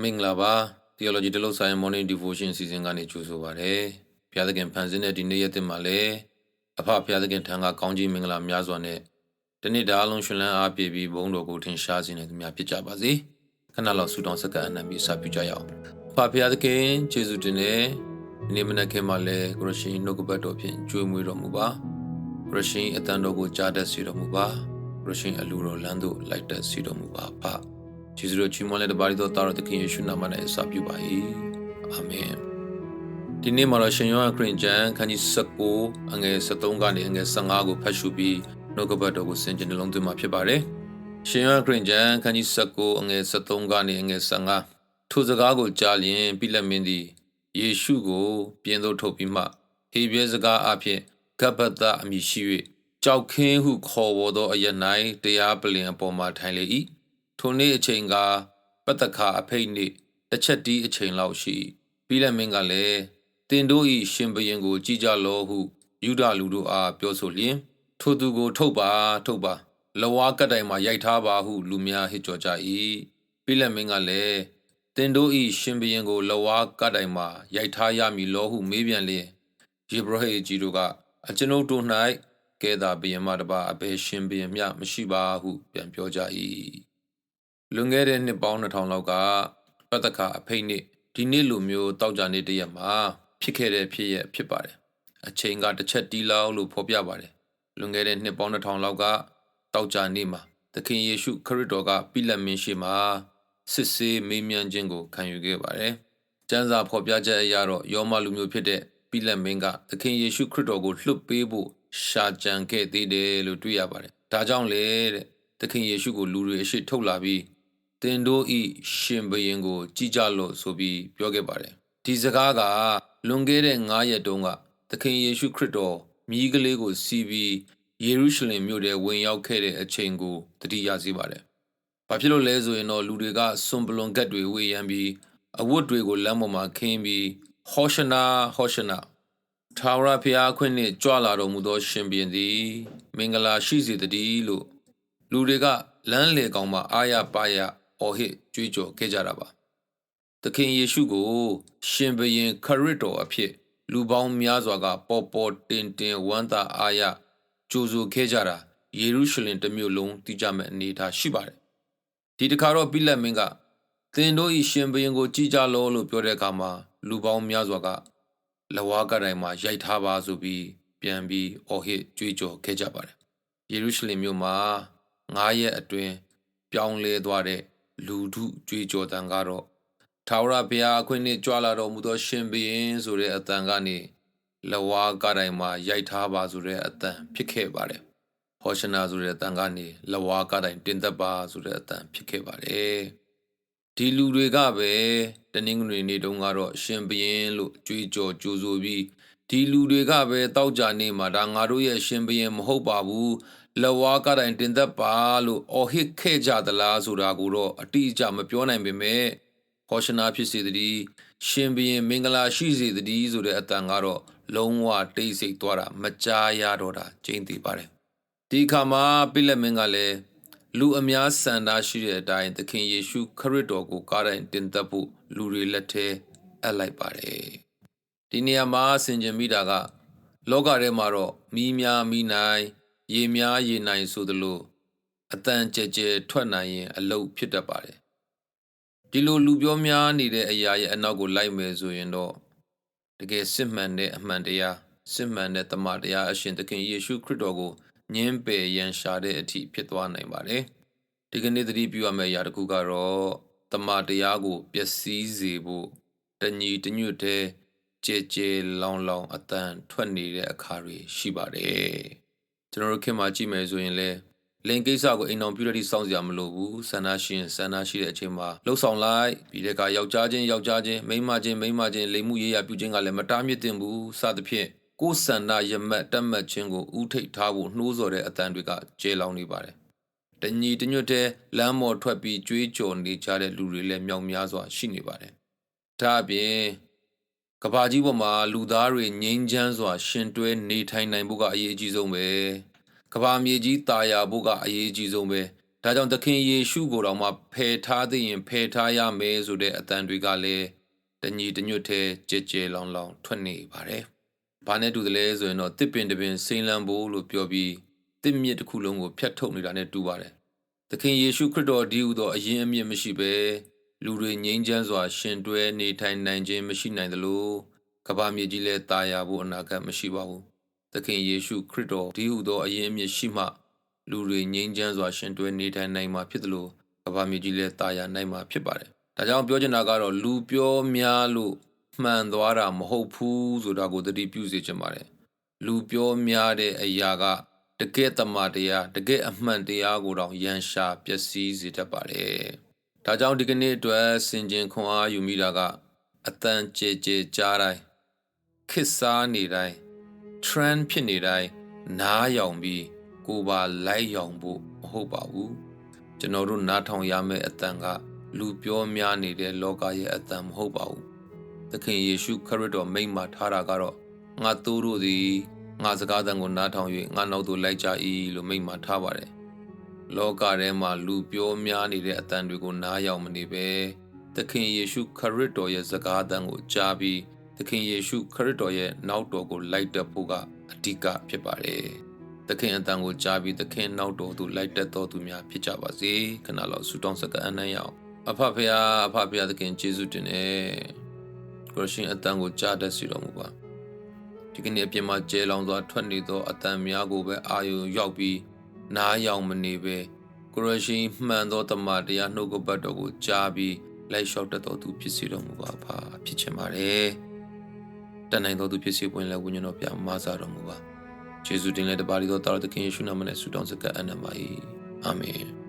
မင်္ဂလာပါ Theology တလို့ဆိုင် Morning Devotion စီစဉ်ကနေကြိုဆိုပါရစေ။ဘုရားသခင်ဖန်ဆင်းတဲ့ဒီနေ့ရက်တင်မှာလည်းအဖဘုရားသခင်ထံကကောင်းကြီးမင်္ဂလာများစွာနဲ့တနေ့တာအလုံးရှင်လန်းအားပြည့်ပြီးဘုန်းတော်ကိုထင်ရှားစေနိုင်သူများဖြစ်ကြပါစေ။ခဏလောက်ဆုတောင်းစကားအနံပြီးစပြုကြရအောင်။အဖဘုရားသခင်ယေရှုတင်တဲ့ဒီနေ့မနက်ခင်းမှာလည်းကိုရရှင်နှုတ်ကပတ်တော်ဖြင့်ကြွေးမွေးတော်မူပါ။ကိုရရှင်အတန်တော်ကိုကြားတတ်စေတော်မူပါ။ကိုရရှင်အလူတော်လမ်းသို့လိုက်တတ်စေတော်မူပါဖ။ ကျေးဇူးတော်ချီးမွမ်းလက်တပါးရီတော်တာတော်သခင်ယေရှုနာမနဲ့အစပြုပါ၏အာမင်ဒီနေ့မှာတော့ရှင်ယောဟန်ခရစ်ကျမ်းခန်းကြီး19အငယ်73ကနေအငယ်15ကိုဖတ်ရှုပြီးနှုတ်ကပတ်တော်ကိုဆင်ခြင်နှလုံးသွင်းမှာဖြစ်ပါတယ်ရှင်ယောဟန်ခရစ်ကျမ်းခန်းကြီး19အငယ်73ကနေအငယ်15ထိုစကားကိုကြားလျင်ပိလက်မင်းသည်ယေရှုကို ပြင်သို့ထုတ်ပြီးမှဟေဘရဲစကားအဖြစ်ကပ္ပတအမည်ရှိ၍ကြောက်ခင်းဟုခေါ်ဝေါ်သောအရ၌တရားပလင်အပေါ်မှာထိုင်လေ၏ ထိုနေ့အချိန်ကပတ္တခါအဖိတ်နေ့တစ်ချက်တီးအချိန်လောက်ရှိ ပြီးလက်မင်းကလည်းတင်တို့ဤရှင်ဘရင်ကို ကြည်ကြလောဟုယူဒလူတို့အားပြောဆိုလျင် ထိုသူကို ထုတ်ပါထုတ်ပါလဝါကတိုင်မှာရိုက်ထားပါဟု လူများဟစ်ကြော်ကြ၏ပြီးလက်မင်းကလည်းတင်တို့ဤရှင်ဘရင်ကိုလဝါကတိုင်မှာရိုက်ထားရမည်လောဟုမေးပြန်လျင်ယေဘရဟေကြီးတို့ကအကျွန်ုပ်တို့၌ကဲသာဘယင်မတပါအဘယ်ရှင်ဘယင်မျှမရှိပါဟု ပြန်ပြောကြ၏ လွန်ခဲ့တဲ့နှစ်ပေါင်း2000လောက်ကပတ္တခါအဖိတ်နေ့ဒီနေ့လိုမျိုးတောက်ကြနေ့တရက်မှာဖြစ်ခဲ့တဲ့ဖြစ်ရဖြစ်ပါတယ်အချိန်ကတစ်ချက်တီးလောက်လို့ဖော်ပြပါတယ်လွန်ခဲ့တဲ့နှစ်ပေါင်း2000လောက်ကတောက်ကြနေ့မှာသခင်ယေရှုခရစ်တော်ကပြလက်မင်းရှိမှာစစ်ဆေးမေးမြန်းခြင်းကိုခံယူခဲ့ပါတယ်ကျမ်းစာဖော်ပြချက်အရတော့ယောမလူမျိုးဖြစ်တဲ့ပြလက်မင်းကသခင်ယေရှုခရစ်တော်ကိုလွှတ်ပေးဖို့ရှာကြံခဲ့သေးတယ်လို့တွေ့ရပါတယ်ဒါကြောင့်လေတဲ့သခင်ယေရှုကိုလူတွေအရှိထုတ်လာပြီး တင်တို့ဤရှင်ဘရင်ကို ကြည်ကြလို့ဆိုပြီးပြောခဲ့ပါတယ်ဒီစကားကလွန်ခဲ့တဲ့9ရက်တုန်းကသခင်ယေရှုခရစ်တော်မြည်ကလေးကိုစီးပြီးယေရုရှလင်မြို့ထဲဝင်ရောက်ခဲ့တဲ့အချိန်ကိုတတိယစေပါတယ်ဘာဖြစ်လို့လဲဆိုရင်တော့လူတွေကစွန်ပလွန်ကတ်တွေဝေယံပြီးအဝတ်တွေကိုလမ်းပေါ်မှာခင်းပြီးဟောရှနာဟောရှနာထာဝရဘုရားခွင့်နှင့်ကြွလာတော်မူသော ရှင်ဘုရင်သည် မင်္ဂလာရှိစေတည်းလို့လူတွေကလမ်းလေကောင်မှာအာရပါရ အော်ဟစ်ကြွေးကြော်ခဲ့ကြတာပါသခင်ယေရှုကို ရှင်ဘရင်ခရစ်တော်အဖြစ် လူပေါင်းများစွာက ပေါ်ပေါ်တင်တင်ဝမ်းသာအားရကြိုဆိုခဲ့ကြတာယေရုရှလင်တစ်မြို့လုံးသိကြမဲ့အနေအထားရှိပါတယ်ဒီတခါတော့ပိလက်မင်းကသင်တို့ဤရှင်ဘရင်ကို ကြည်ကြလောလို့ပြောတဲ့အခါမှာလူပေါင်းများစွာကလဝါကတိုင်မှာရိုက်ထားပါဆိုပြီးပြန်ပြီးအော်ဟစ်ကြွေးကြော်ခဲ့ကြပါတယ်ယေရုရှလင်မြို့မှာ9ရက်အတွင်းပြောင်းလဲသွားတဲ့ လူထုကြွေးကြော်တန်ကတော့ထာဝရဘုရားအခွင့်နှင့်ကြွလာတော်မူသော ရှင်ဘုရင်ဆိုတဲ့အတန်ကနေလဝါကတိုင်မှာရိုက်ထားပါဆိုတဲ့အတန်ဖြစ်ခဲ့ပါတယ်။ဟောရှနာဆိုတဲ့အတန်ကနေလဝါကတိုင်တင်သက်ပါဆိုတဲ့အတန်ဖြစ်ခဲ့ပါတယ်။ဒီလူတွေကပဲတနင်္ဂနွေနေ့တုန်းကတော့ရှင်ဘုရင်လို့ကြွေးကြော်ကြိုးဆိုပြီးဒီလူတွေကပဲတောက်ကြနေမှာဒါငါတို့ရဲ့ရှင်ဘုရင်မဟုတ်ပါဘူး လဝါကတိုင်တင်သက်ပါလို့အော်ဟစ်ခဲ့ကြသလားဆိုတာကိုတော့အတိအကျမပြောနိုင်ပေမဲ့ဟောရှနာဖြစ်စေတည်းရှင်ဘရင်မင်္ဂလာရှိစေတည်းဆိုတဲ့အတန်ကတော့လုံးဝတိတ်ဆိတ်သွားတာမကြားရတော့တာကျင်းသိပါတယ်ဒီခါမှာပိလက်မင်းကလည်းလူအများစံတာရှိတဲ့အတိုင်းသခင်ယေရှုခရစ်တော်ကိုကားတိုင်းတင်သက်ဖို့လူတွေလက်ထဲအပ်လိုက်ပါတယ်ဒီနေရာမှာဆင်ခြင်မိတာက လောကထဲမှာတော့မီးများမီးနိုင် ရေများရေနိုင်ဆိုသလိုအတန်ကြဲကြဲထွက်နိုင်ရင် အလုတ်ဖြစ်တတ်ပါတယ်ဒီလိုလူပြောများနေတဲ့အရာရဲ့အနောက်ကိုလိုက်မယ်ဆိုရင်တော့တကယ်စစ်မှန်တဲ့အမှန်တရားစစ်မှန်တဲ့တမန်တရားအရှင်သခင်ယေရှုခရစ်တော်ကိုညှင်းပယ်ရန်ရှာတဲ့အထိဖြစ်သွားနိုင်ပါတယ်ဒီကနေ့သတိပြုရမယ့်အရာတစ်ခုကတော့တမန်တရားကိုပျက်စီးစေဖို့တညီတညွတ်တဲ့ကြဲကြဲလောင်လောင်အတန်ထွက်နေတဲ့အခါတွေရှိပါတယ် ကျွန်တော်တို့ခင်မှာကြည့်မယ်ဆိုရင်လည်းလင်ကိစ္စကိုအိမ်တော်ပြုတဲ့တိစောင့်စရာမလိုဘူးဆန္ဒရှင်ဆန္ဒရှိတဲ့အချိန်မှာလှုပ်ဆောင်လိုက်ပြီးတဲ့ကယောက်ျားချင်းယောက်ျားချင်းမိန်းမချင်းမိန်းမချင်းလိမ်မှုရေးရပြုခြင်းကလည်းမတားမြစ်တင်ဘူးစသဖြင့်ကိုယ်ဆန္ဒရမတ်တက်မှတ်ခြင်းကိုဥထိတ်ထားဖို့နှိုးဆော်တဲ့အတန်တွေကကျဲလောင်နေပါတယ်တညီတညွတ်တဲ့လမ်းမော်ထွက်ပြီးကြွေးကြော်နေကြတဲ့လူတွေလည်းမြောက်များစွာရှိနေပါတယ်ဒါအပြင် ကဘာကြီးပေါ်မှာလူသားတွေငြိမ်းချမ်းစွာ ရှင်တွဲနေထိုင်နိုင်ဖို့ကအရေးအကြီးဆုံးပဲကဘာမြေကြီးတာယာဖို့ကအရေးအကြီးဆုံးပဲဒါကြောင့်သခင်ယေရှုကိုယ်တော်မှဖယ်ထားသိရင်ဖယ်ထားရမယ်ဆိုတဲ့အတန်တွေကလည်းတညီတညွတ်ထဲကြဲကြဲလောင်လောင်ထွက်နေပါတယ်။ဘာနဲ့တူတယ်လဲဆိုရင်တော့တစ်ပင်တစ်ပင်စိမ့်လန်းဖို့လို့ပြောပြီးတစ်မြစ်တစ်ခုလုံးကိုဖြတ်ထုတ်နေတာနဲ့တူပါတယ်။သခင်ယေရှုခရစ်တော်ဒီဟူသောအရင်အမြစ်မရှိဘဲ လူတွေငြိမ်းချမ်းစွာ ရှင်တွဲနေထိုင်နိုင်ခြင်းမရှိနိုင်သလိုကမ္ဘာမြေကြီးလည်းတာယာဖို့အနာဂတ်မရှိပါဘူး။သခင်ယေရှုခရစ်တော်ဒီဟူသောအရင်အမြစ်ရှိမှလူတွေငြိမ်းချမ်းစွာ ရှင်တွဲနေထိုင်နိုင်မှာဖြစ်သလိုကမ္ဘာမြေကြီးလည်းတာယာနိုင်မှာဖြစ်ပါတယ်။ဒါကြောင့်ပြောချင်တာကတော့လူပြောများလို့မှန်သွားတာမဟုတ်ဘူးဆိုတာကိုသတိပြုစေချင်ပါတယ်။လူပြောများတဲ့အရာကတကယ်တမန်တရားတကယ်အမှန်တရားကိုတော့ရန်ရှာပျက်စီးစေတတ်ပါတယ်။ ဒါကြောင့်ဒီကနေ့အတွက်စင်ကျင်ခွန်အားယူမိတာကအတန်ကြဲကြဲကြားတိုင်းခစ်စားနေတိုင်း trend ဖြစ်နေတိုင်းနားယောင်ပြီးကိုယ်ပါလိုက်ယောင်ဖို့မဟုတ်ပါဘူးကျွန်တော်တို့နားထောင်ရမယ့်အတန်ကလူပြောများနေတဲ့လောကရဲ့အတန်မဟုတ်ပါဘူးသခင်ယေရှုခရစ်တော်မိန့်မာထားတာကတော့ငါတို့တို့သည်ငါစကားသံကိုနားထောင်၍ငါနောက်သို့လိုက်ကြ၏လို့မိန့်မာထားပါတယ် လောကထဲမှာလူပြောများနေတဲ့အတန်တွေကိုနားယောင်မနေပဲသခင်ယေရှုခရစ်တော်ရဲ့စကားသံကိုကြားပြီးသခင်ယေရှုခရစ်တော်ရဲ့နောက်တော်ကိုလိုက်တက်ဖို့ကအဓိကဖြစ်ပါတယ်။သခင်အတန်ကိုကြားပြီးသခင်နောက်တော်သို့လိုက်တက်တော်သူများဖြစ်ကြပါစေ။ခဏလောက်ဆုတောင်းစကားအနံ့ရအောင်။အဖဖရာအဖဖရာသခင်ယေရှုတင်နေ။ကိုရှင်အတန်ကိုကြားတတ်စီတော်မူပါ။ဒီကနေ့အပြင်မှာကျဲလောင်စွာထွက်နေသောအတန်များကိုပဲအာယုံရောက်ပြီး နားယောင်မနေပဲကိုရရှင်မှန်သောတမန်တရားနှုတ်ကပတ်တော်ကိုကြားပြီးလိုက်လျှောက်တတ်တော်သူဖြစ်စီတော်မူပါဖာဖြစ်ချင်ပါတယ်။တန်နိုင်သောသူဖြစ်စေပွင့်လဲဝိညာဉ်တော်ပြမဆာတော်မူပါယေရှုတင်လက်တပါးရီသောတာရသခင်ယေရှုနာမနဲ့ဆုတောင်းစကားအနံပါ၏အာမင်